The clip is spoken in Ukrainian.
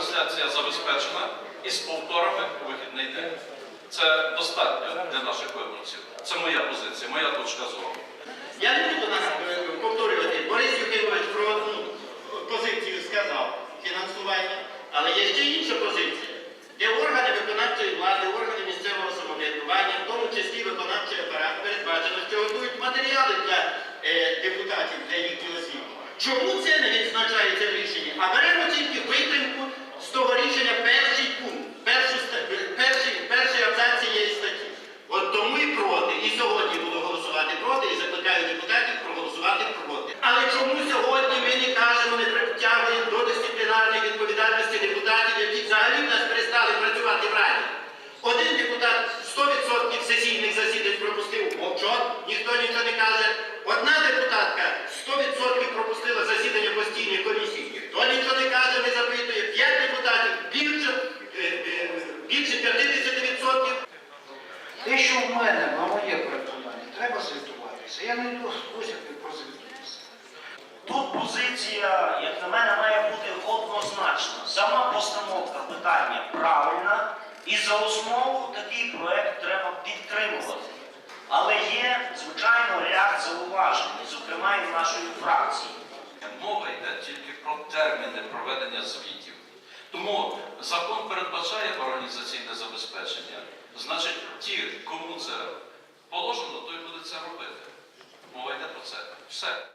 трансляція забезпечена і з повторами у вихідний день. Це достатньо для наших виборців. Це моя позиція, моя точка зору. Я не буду нагадувати, повторювати. Борис Юхимович про одну позицію сказав фінансування, але є ще інша позиція, де органи виконавчої влади, органи місцевого самоврядування, в тому числі виконавчий апарат, передбачено, що готують матеріали для е, депутатів, для їхніх осіб. Чому це не відзначається в рішенні? А беремо засідання комісії, ніхто нічого не каже, не запитує. П'ять депутатів більше, е, е, більше 50%. Те, що в мене на моє переконання, треба звітуватися. Я не йду просити прозвітуватися. Тут позиція, як на мене, має бути однозначна. Сама постановка питання правильна, і за основу такий проект треба підтримувати. Але є, звичайно, ряд зауважень, зокрема і в нашої фракції. Мова йде тільки про терміни проведення звітів. Тому закон передбачає організаційне забезпечення. Значить, ті, кому це положено, той буде це робити. Мова йде про це. Все.